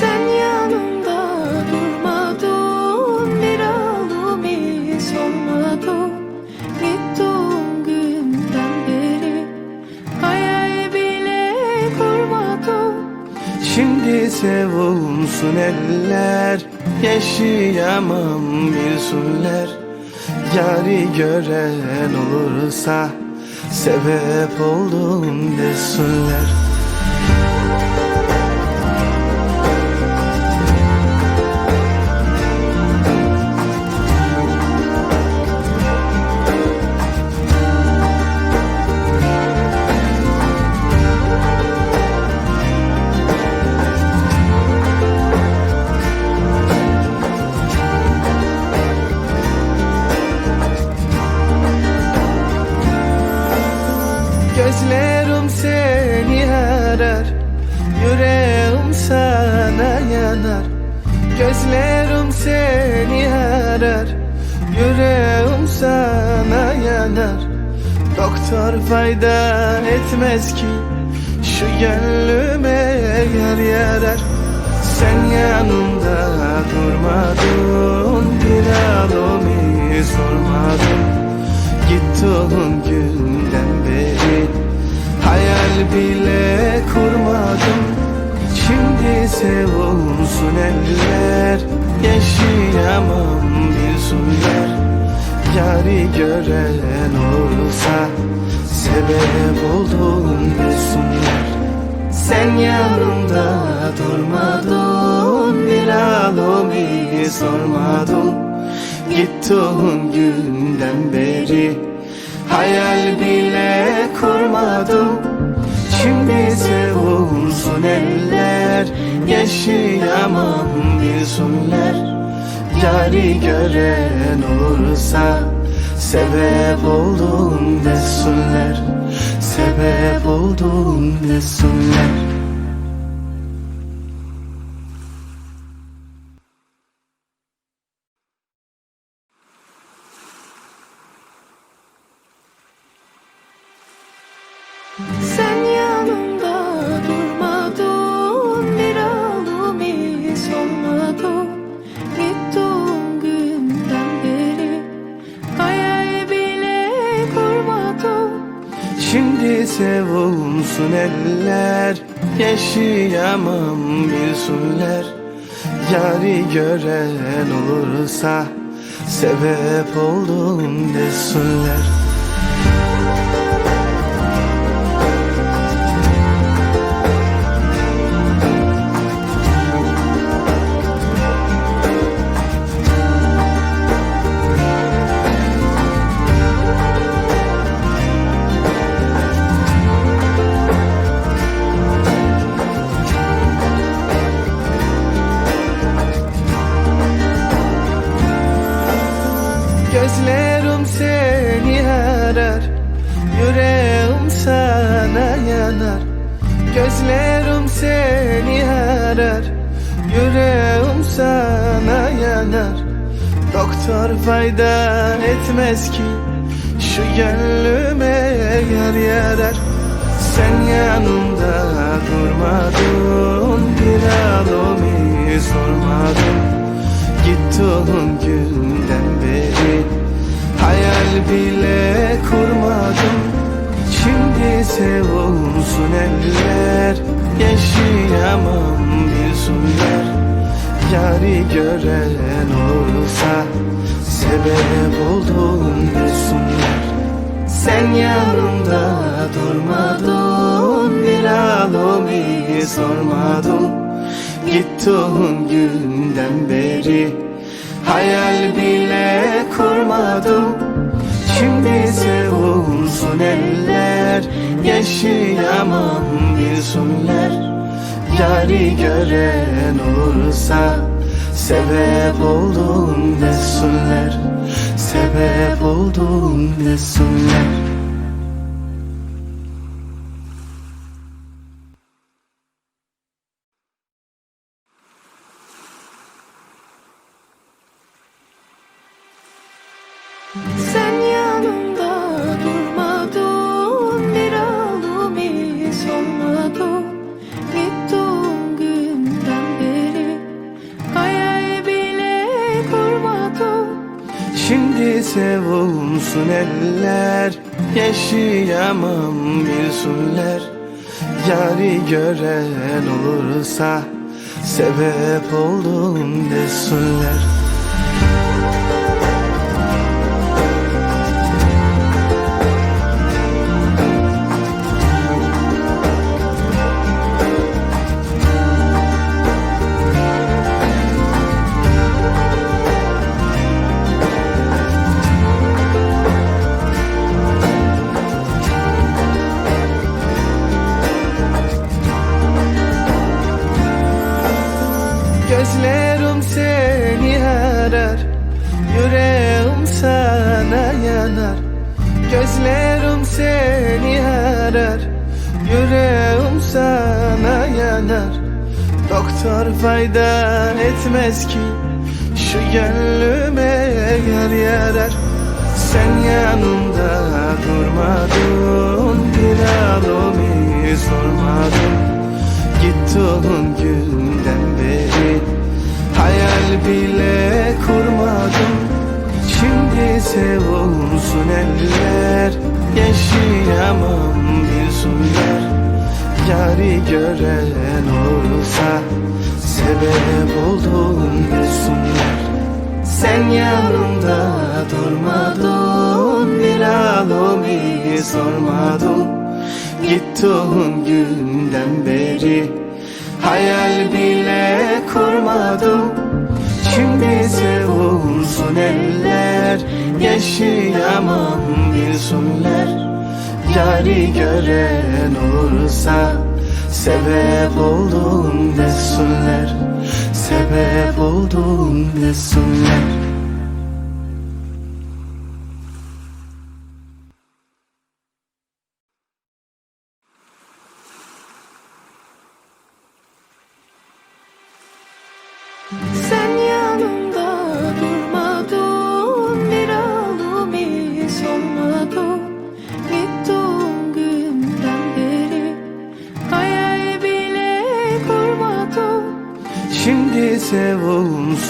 Sen yanımda durmadın bir halimi sormadın. Gittiğin günden beri hayal bile kurmadım Şimdi sevulsun eller Yaşayamam bilsinler. Yari gören olursa Sebep oldum desinler Doktor fayda etmez ki. Şu gönlüme yer yarar. Sen yanımda durmadın. Bir halimi sormadın. Gittiğin günden beri. Hayal bile kurmadım. Şimdi sevulsun eller. Yaşayamam bilsinler Yari gören olursa Sebep oldum bilsinler Sen yanımda durmadın Bir halimi sormadın. Gittiğin günden beri Hayal bile kurmadım. Şimdi sevulsun eller Yaşayamam bilsinler Yari gören olursa Sebep oldum desinler Sebep oldum desinler sevulsun eller Yaşayamam bilsinler Yari gören olursa Sebep oldum desinler Doktor fayda etmez ki. Şu gönlüme yer yarar. Sen yanımda durmadın. Bir halimi sormadın. Gittiğin günden beri. Hayal bile kurmadım Şimdi sevulsun eller. Yaşayamam bilsinler Yari gören olursa Sebep oldum desinler Sen yanımda durmadın Bir halimi sormadın. Gittiğin günden beri Hayal bile kurmadım. Şimdi sevulsun eller Yaşayamam bilsinler Yari gören olursa Sebep oldum desinler Sebep oldum desinler sevulsun eller. Yaşayamam bilsunler Yari gören olursa Sebep oldum desinler Gözlerim seni arar Yüreğim sana yanar. Gözlerim seni arar Yüreğim sana yanar. Doktor fayda etmez ki Şu gönlüme yer yarar. Sen yanımda durmadın Bir alemi sormadın. Gittiğin günden beri Hayal bile kurmadım. Şimdi sevulsun eller. Yaşayamam bilsinler Yari gören olursa Sebep oldum bilsinler Sen yanımda durmadın. Bir alemi sormadın. Gittiğin günden beri Hayal bile kurmadım. Şimdi sevulsun eller Yaşayamam bilsinler. Yari gören olursa Sebep oldum desinler. Sebep oldum desinler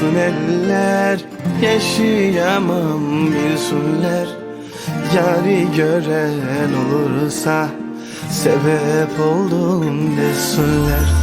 sevulsun eller Yaşayamam bilsinler Yari gören olursa Sebep oldum desinler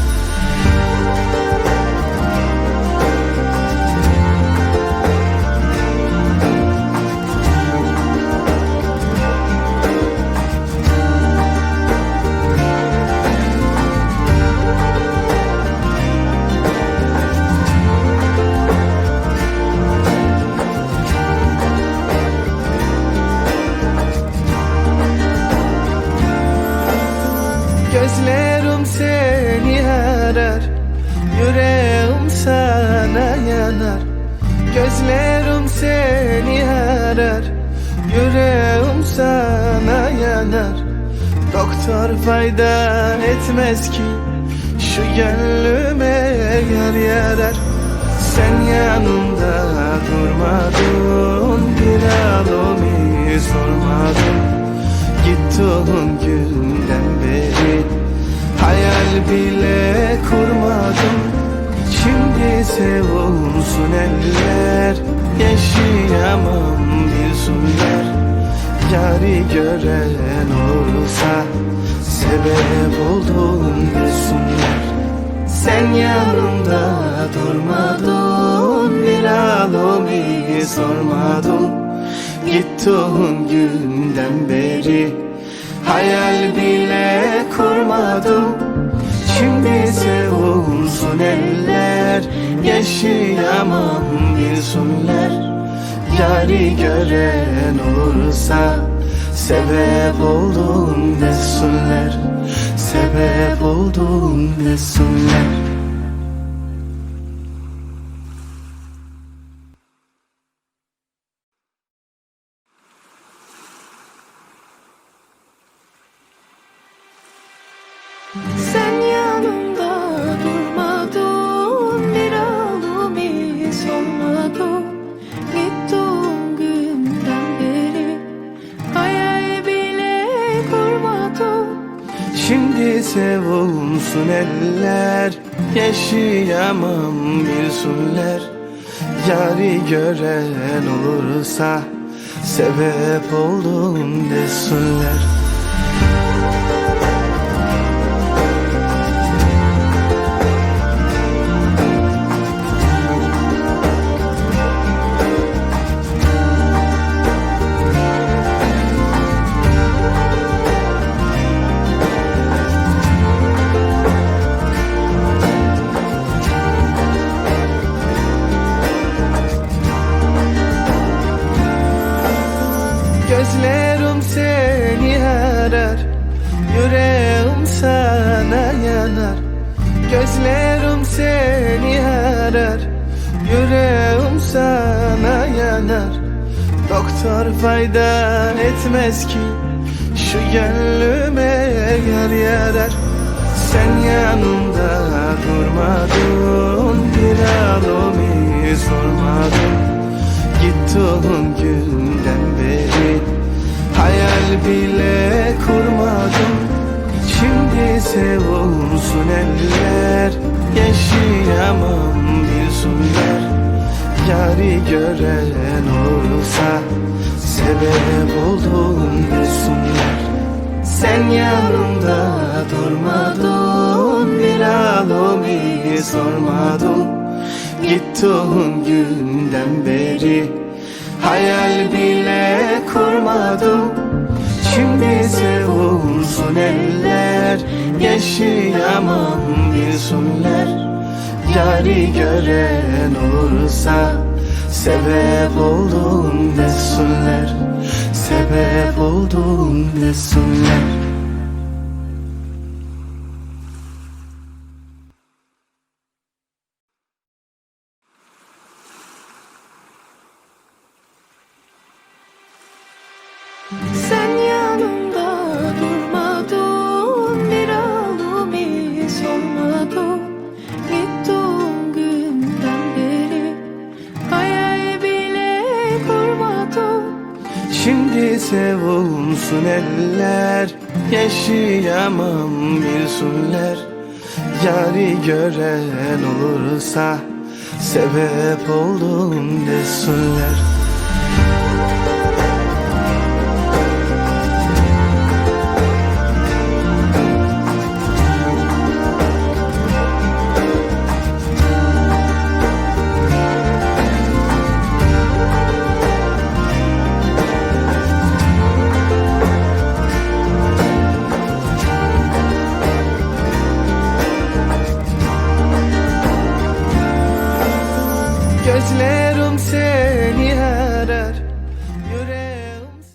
Gözlerim seni arar Yüreğim sana yanar. Gözlerim seni arar Yüreğim sana yanar. Doktor fayda etmez ki Şu gönlüme yer yarar. Sen yanımda durmadın Bir alemi sormadın. Gittiğin günden beri Hayal bile kurmadım. Şimdi sevulsun eller. Yaşayamam bilsinler Yari gören olursa Sebep oldum bilsinler Sen yanımda durmadın. Bir alemi sormadın. Gittiğin günden beri. Hayal bile kurmadım Şimdi sevulsun eller. Yaşayamam bilsinler Yari gören olursa Sebep oldum desinler Sebep oldum desinler Şimdi sevulsun eller. Yaşayamam bilsinler Yari gören olursa Sebep oldum desinler arar Yüreğim sana yanar. Gözlerim seni arar. Yüreğim sana yanar. Doktor fayda etmez ki Şu gönlüme yar yarar. Sen yanımda durmadın Bir alemi sormadın Gittiğin günden beri Hayal bile kurmadım. Şimdi sevulsun eller. Yaşayamam bilsinler Yari gören olursa Sebep oldum bilsinler Sen yanımda durmadın. Bir alemi sormadın. Gittiğin günden beri Hayal bile kurmadım. Şimdi sevulsun eller Yaşayamam bilsinler Yari gören olursa Sebep oldum desinler Sebep oldum desinler Şimdi sevulsun eller Yaşayamam bilsinler Yari gören olursa Sebep oldum desinler